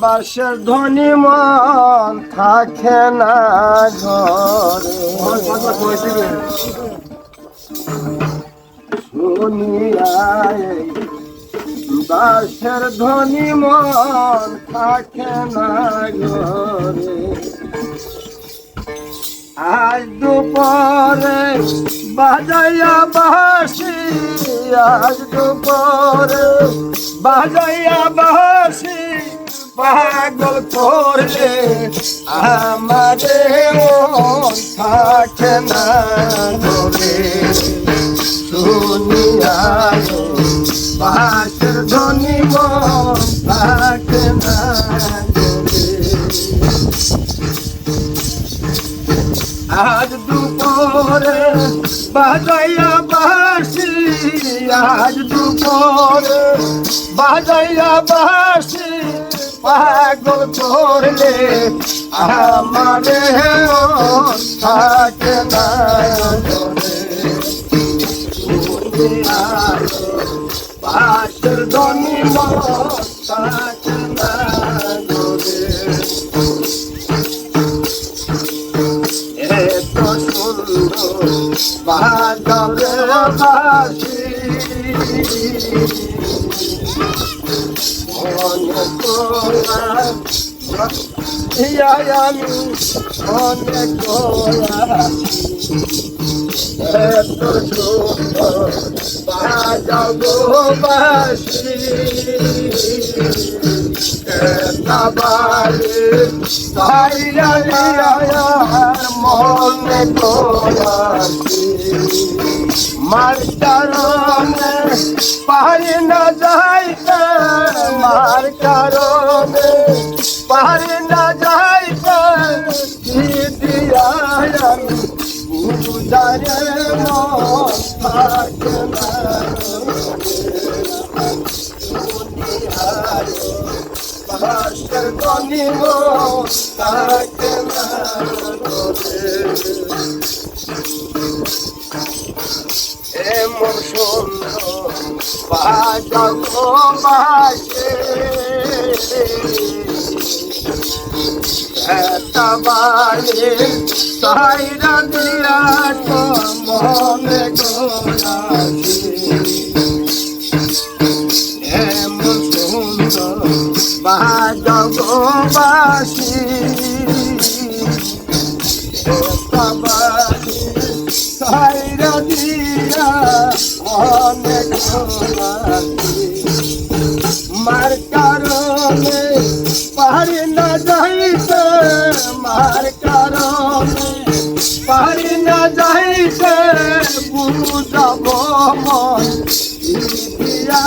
বাসের ধনী মন থাকে না ঘরে বাসের ধনী মন থাকে না ঘরে আজ দুপুরে বাজাইয়া বাসি আজ দুপুরে বাজাইয়া বাসি পাগল করলে আমাদের থাকে না দুপুরে বাজাইয়া বাসি আজ দুপুরে। বাজাইয়া বাসি পাগল করলে আমারে থাকে না পাশের ধনী সুন্দর বাদরে বাসি মনে তোলা ইয়া আমি মনে তোলা এত সুন্দর বাজাবো বাসি মনে তোলাছি মার কারণে পারি না যাইতে মার কারণে পারি না যাইতে দিদিয়া আমি বুঝারে মন গনিব থাকে না এমন সুন্দর বাজাবো বাসে এতবারে সাইরা দিয়া মনে গোলাছে বাজাবো বাসি এতবারে সাইরা দিয়া অনেক মার কারণে পারি না যাইতে, মার কারণে পারি না যাইতে, বুঝাব মন। দিয়া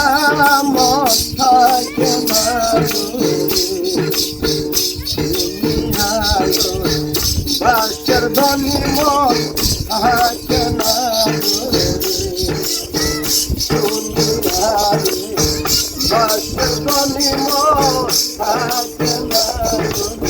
মন থাকে না বাসের ধনী মন না বাসের ধনী মন থাকে